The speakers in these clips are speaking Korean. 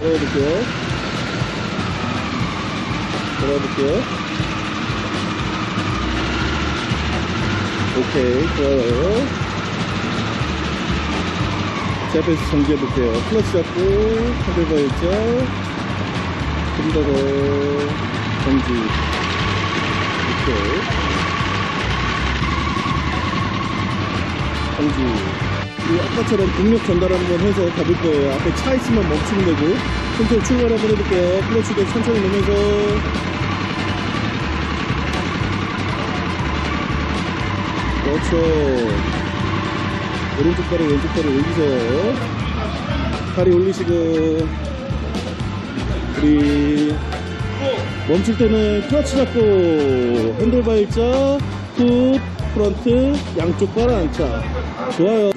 돌아볼게요. 돌아볼게요. 오케이, 좋아요. 제 앞에서 정지해볼게요. 클러치 잡고, 핸들바 일자, 좀더 더, 정지. 오케이. 그리고 아까처럼 동력 전달 한번 해서 가볼 거예요. 앞에 차 있으면 멈추면 되고, 천천히 출발 한번 해볼게요. 클러치도 천천히 넣으면서, 그렇죠. 오른쪽 다리, 왼쪽 다리 올리세요. 다리 올리시고, 우리, 멈출 때는 클러치 잡고, 핸들바 일자, 풋, 프런트, 양쪽 발 안차. 좋아요.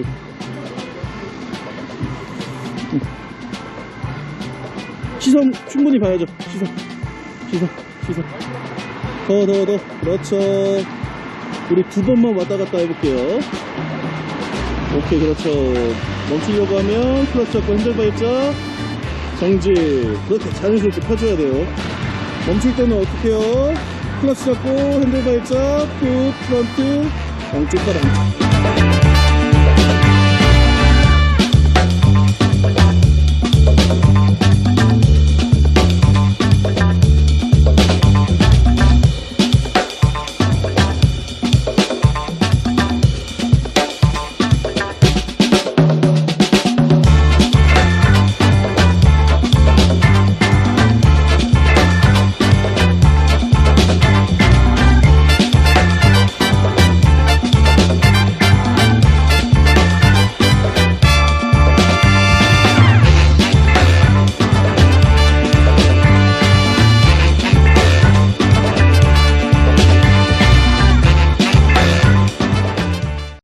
시선 충분히 봐야죠. 시선. 시선. 시선. 더, 더, 더. 그렇죠. 우리 두 번만 왔다 갔다 해볼게요. 오케이, 그렇죠. 멈추려고 하면 클러치 잡고 핸들바 일자, 정지. 그렇게 자연스럽게 펴줘야 돼요. 멈출 때는 어떻게 해요? 클러치 잡고 핸들바 일자, 풋, 프런트, 양쪽 발 안차.